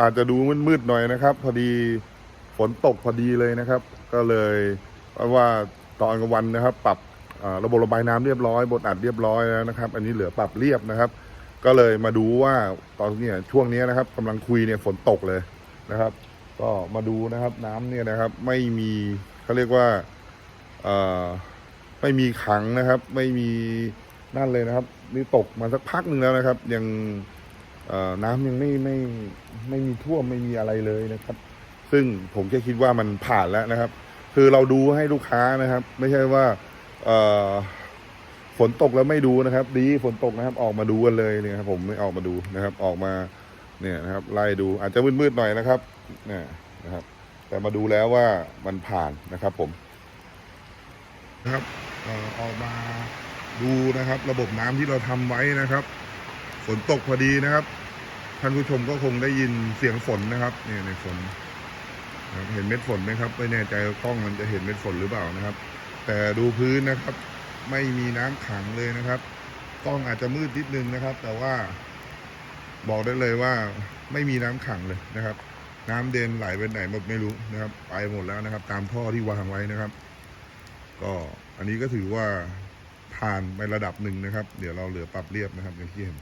อาจจะดูมืดๆหน่อยนะครับ พอดีฝนตกพอดีเลยนะครับ ก็เลยเพราะว่าตอนกลางวันนะครับ ปรับระบบระบายน้ำเรียบร้อยบทอัดเรียบร้อยแล้วนะครับ อันนี้เหลือปรับเรียบนะครับ ก็เลยมาดูว่าตอนนี้ช่วงนี้นะครับกำลังคุยเนี่ยฝนตกเลยนะครับ ก็มาดูนะครับน้ำเนี่ยนะครับ ไม่มีเขาเรียกว่าไม่มีขังนะครับ ไม่มีนั่นเลยนะครับ นี่ตกมาสักพักหนึ่งแล้วนะครับ ยัง น้ำยังไม่ไม่ไม่มีท่วมไม่มีอะไรเลยนะครับ ซึ่งผมแค่คิดว่ามันผ่านแล้วนะครับ คือเราดูให้ลูกค้านะครับ ไม่ใช่ว่าฝนตกแล้วไม่ดูนะครับ ดีฝนตกนะครับ ออกมาดูกันเลยเนี่ยครับ ผมไม่ออกมาดูนะครับ ออกมาเนี่ยนะครับไล่ดูอาจจะมืดๆหน่อยนะครับเนี่ยนะครับ แต่มาดูแล้วว่ามันผ่านนะครับ ผมนะครับออออกมาดูนะครับ ระบบน้ำที่เราทำไว้นะครับ ฝนตกพอดีนะครับ ท่านผู้ชมก็คงได้ยินเสียงฝนนะครับนี่ในฝนเห็นเม็ดฝนไหมครับไม่แน่ใจกล้องมันจะเห็นเม็ดฝนหรือเปล่านะครับ แต่ดูพื้นนะครับ ไม่มีน้ำขังเลยนะครับกล้องอาจจะมืดนิดนึงนะครับ แต่ว่า บอกได้เลยว่าไม่มีน้ำขังเลยนะครับ น้ำเดินไหลไปไหนหมดไม่รู้นะครับ ไปหมดแล้วนะครับ ตามท่อที่วางไว้นะครับ ก็อันนี้ก็ถือว่าผ่านไประดับหนึ่งนะครับ เดี๋ยวเราเหลือปรับเรียบนะครับอย่างที่เห็น